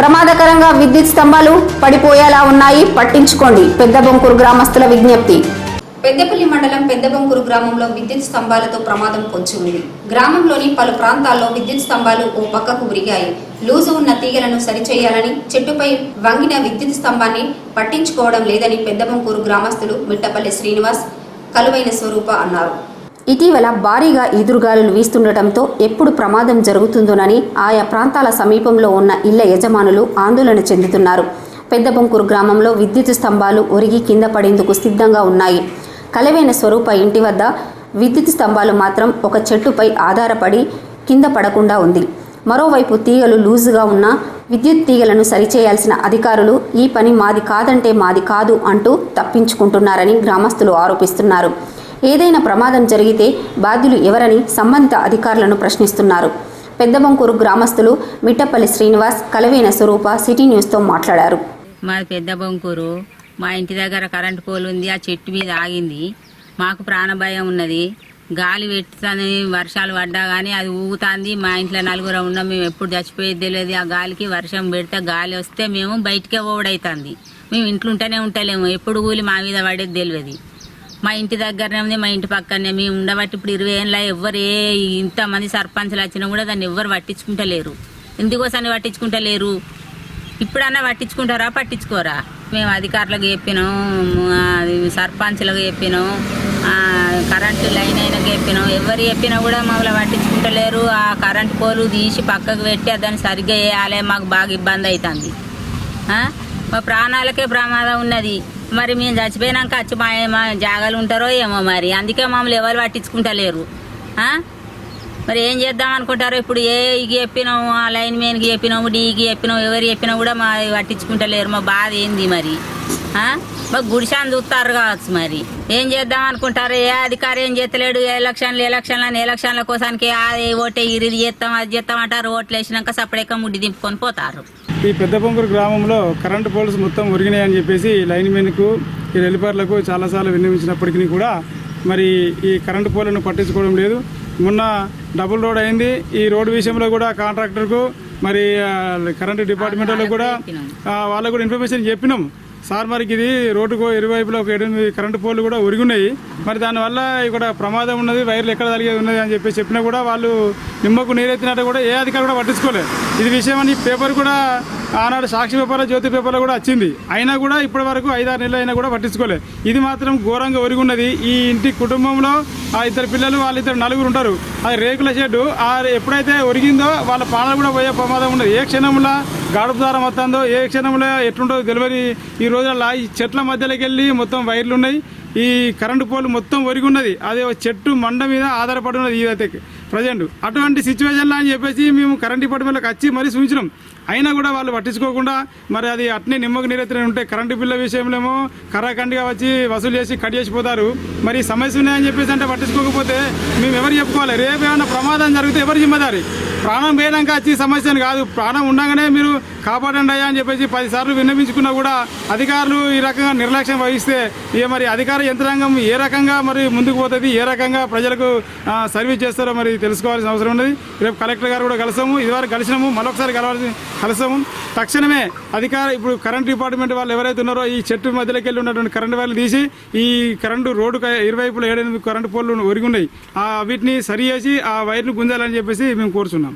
ప్రమాదకరంగా విద్యుత్ స్తంభాలు పడిపోయేలా ఉన్నాయి. పట్టించుకోండి. పెద్ద బొంకూరు గ్రామస్తుల విజ్ఞప్తి. పెద్దపల్లి మండలం పెద్దబొంకూరు గ్రామంలో విద్యుత్ స్తంభాలతో ప్రమాదం పొంచి ఉంది. గ్రామంలోని పలు ప్రాంతాల్లో విద్యుత్ స్తంభాలు ఓ పక్కకు విరిగాయి లూజు ఉన్న తీగలను సరిచేయాలని చెట్టుపై వంగిన విద్యుత్ స్తంభాన్ని పట్టించుకోవడం లేదని పెద్దబొంకూరు గ్రామస్తులు మిట్టపల్లి శ్రీనివాస్ కలువైన స్వరూప అన్నారు. ఇటీవల భారీగా ఈదురుగాలులు వీస్తుండటంతో ఎప్పుడు ప్రమాదం జరుగుతుందోనని ఆయా ప్రాంతాల సమీపంలో ఉన్న ఇళ్ళ యజమానులు ఆందోళన చెందుతున్నారు. పెద్దబొంకూరు గ్రామంలో విద్యుత్ స్తంభాలు ఒరిగి కింద పడేందుకు సిద్ధంగా ఉన్నాయి. కలవైన స్వరూప ఇంటి వద్ద విద్యుత్ స్తంభాలు మాత్రం ఒక చెట్టుపై ఆధారపడి కింద పడకుండా ఉంది. మరోవైపు తీగలు లూజుగా ఉన్న విద్యుత్ తీగలను సరిచేయాల్సిన అధికారులు ఈ పని మాది కాదంటే మాది కాదు అంటూ తప్పించుకుంటున్నారని గ్రామస్తులు ఆరోపిస్తున్నారు. ఏదైనా ప్రమాదం జరిగితే బాధ్యులు ఎవరని సంబంధిత అధికారులను ప్రశ్నిస్తున్నారు. పెద్దబంకూరు గ్రామస్తులు మిట్టపల్లి శ్రీనివాస్ కలవేన స్వరూప సిటీ న్యూస్తో మాట్లాడారు. మాది పెద్దబంకూరు మా ఇంటి దగ్గర కరెంటు పోల్ ఉంది ఆ చెట్టు మీద ఆగింది. మాకు ప్రాణభయం ఉన్నది. గాలి పెట్టుతుంది వర్షాలు పడ్డా కానీ అది ఊగుతుంది. మా ఇంట్లో నలుగురు ఉన్నాం మేము ఎప్పుడు చచ్చిపోయేది తెలియదు. ఆ గాలికి వర్షం పెడితే గాలి వస్తే మేము బయటికే ఓడైతుంది. మేము ఇంట్లో ఉంటేనే ఉంటలేము. ఎప్పుడు కూలి మా మీద పడేది తెలియదు. మా ఇంటి దగ్గరనే ఉంది మా ఇంటి పక్కనే. మేము ఉండబట్టి ఇప్పుడు ఇరవై ఏళ్ళ ఎవ్వరు ఏ ఇంతమంది సర్పంచ్లు వచ్చినా కూడా దాన్ని ఎవ్వరు పట్టించుకుంటలేరు. ఎందుకోసాన్ని పట్టించుకుంటలేరు? ఇప్పుడన్నా పట్టించుకుంటారా పట్టించుకోరా? మేము అధికారులకు చెప్పినాం సర్పంచ్లకు చెప్పినాం కరెంటు లైన్ అయినా చెప్పినాం. ఎవరు చెప్పినా కూడా మమ్మల్ని పట్టించుకుంటలేరు. ఆ కరెంటు పోలు తీసి పక్కకు పెట్టి దాన్ని సరిగ్గా వేయాలి మాకు బాగా ఇబ్బంది అవుతుంది. మా ప్రాణాలకే ప్రమాదం ఉన్నది. మరి మేము చచ్చిపోయినాక వచ్చి మా మా జాగాలు ఉంటారో ఏమో మరి. అందుకే మమ్మల్ని ఎవరు పట్టించుకుంటలేరు. మరి ఏం చేద్దాం అనుకుంటారో ఇప్పుడు ఏ ఇకి చెప్పినాము ఆ లైన్ మెయిన్కి చెప్పినాము డీకి చెప్పినాము ఎవరు చెప్పినా కూడా మా పట్టించుకుంటలేరు. మా బాధ ఏంది మరి? ఆ? మా గుడిసాన్ని చూస్తారు కావచ్చు మరి. ఏం చేద్దాం అనుకుంటారు? ఏ అధికారి ఏం చేస్తలేడు? ఏ ఎలక్షన్లు ఎలక్షన్లు అని ఎలక్షన్ల కోసానికి అది ఓటే ఇది చేస్తాం అది చేస్తాం అంటారు. ఓట్లు వేసినాక సపరేట్గా ముడ్డి దింపుకొని పోతారు. ఈ పెద్ద పొంగూరు గ్రామంలో కరెంటు పోల్స్ మొత్తం ఒరిగినాయని చెప్పేసి లైన్ మెన్కు ఈ రెలిపార్లకు చాలాసార్లు విన్నవించినప్పటికీ కూడా మరి ఈ కరెంటు పోలను పట్టించుకోవడం లేదు. మొన్న డబుల్ రోడ్ అయింది. ఈ రోడ్డు విషయంలో కూడా కాంట్రాక్టర్కు మరి కరెంటు డిపార్ట్మెంట్ వాళ్ళకు కూడా వాళ్ళకు కూడా ఇన్ఫర్మేషన్ చెప్పినాం. సార్ మరికి ఇది రోడ్డుకు ఇరువైపులో ఒక ఎనిమిది కరెంటు పోల్లు కూడా ఉరిగున్నాయి మరి దానివల్ల ఇక్కడ ప్రమాదం ఉన్నది వైర్లు ఎక్కడ తలిగేది ఉన్నది అని చెప్పి చెప్పినా కూడా వాళ్ళు నిమ్మకు నీరెత్తినట్టు కూడా ఏ అధికారి కూడా పట్టించుకోలేదు. ఇది విషయం అని పేపర్ కూడా ఆనాడు సాక్షి పేపర్లో జ్యోతి పేపర్లో కూడా వచ్చింది. అయినా కూడా ఇప్పటి వరకు ఐదారు నెలలు అయినా కూడా పట్టించుకోలేదు ఇది మాత్రం ఘోరంగా ఒరిగున్నది. ఈ ఇంటి కుటుంబంలో ఆ ఇద్దరు పిల్లలు వాళ్ళిద్దరు నలుగురు ఉంటారు. అది రేకుల షెడ్డు. ఆ ఎప్పుడైతే ఒరిగిందో వాళ్ళ పాలన కూడా పోయే ప్రమాదం ఉన్నది. ఏ క్షణంలో గడప ద్వారా వస్తుందో ఏ క్షణంలో ఎట్లుంటుందో తెలియని ఈ రోజుల్లో ఈ చెట్ల మధ్యలోకి వెళ్ళి మొత్తం వైర్లు ఉన్నాయి. ఈ కరెంటు పోల్ మొత్తం ఒరిగి ఉన్నది. అదే ఒక చెట్టు మండ మీద ఆధారపడి ఉన్నది ఇదైతే ప్రజెంట్ అటువంటి సిచ్యువేషన్లో అని చెప్పేసి మేము కరెంట్ డిపార్ట్మెంట్లోకి వచ్చి మరీ సూచించినాం. అయినా కూడా వాళ్ళు పట్టించుకోకుండా మరి అది అట్నే నిమ్మకు నీరెత్తిన ఉంటే కరెంటు బిల్ల విషయంలో ఏమో కర్రకండిగా వచ్చి వసూలు చేసి కట్ చేసిపోతారు. మరి సమస్య ఉన్నాయని చెప్పేసి అంటే పట్టించుకోకపోతే మేము ఎవరు చెప్పుకోవాలి? రేపు ఏమైనా ప్రమాదం జరిగితే ఎవరు జిమ్మదారి? ప్రాణం పోయినాక వచ్చి సమస్యను కాదు. ప్రాణం ఉండగానే మీరు కాపాడండి అయ్యా అని చెప్పేసి పదిసార్లు విన్నవించుకున్నా కూడా అధికారులు ఈ రకంగా నిర్లక్ష్యం వహిస్తే ఇక మరి అధికార యంత్రాంగం ఏ రకంగా మరి ముందుకు పోతుంది? ఏ రకంగా ప్రజలకు సర్వీస్ చేస్తారో మరి తెలుసుకోవాల్సిన అవసరం ఉన్నది. రేపు కలెక్టర్ గారు కూడా కలిసాము. ఇదివరకు కలిసినాము. మరొకసారి కలవాల్సి కలిసాము. తక్షణమే అధికార ఇప్పుడు కరెంట్ డిపార్ట్మెంట్ వాళ్ళు ఎవరైతే ఉన్నారో ఈ చెట్టు మధ్యలోకి వెళ్ళి ఉన్నటువంటి కరెంటు వైర్లు తీసి ఈ కరెంటు రోడ్డు ఇరువైపులో ఏడెనిమిది కరెంటు పోల్లు ఒరిగి ఉన్నాయి. ఆ వీటిని సరి చేసి ఆ వైర్ను గుంజాలని చెప్పేసి మేము కోరుచున్నాం.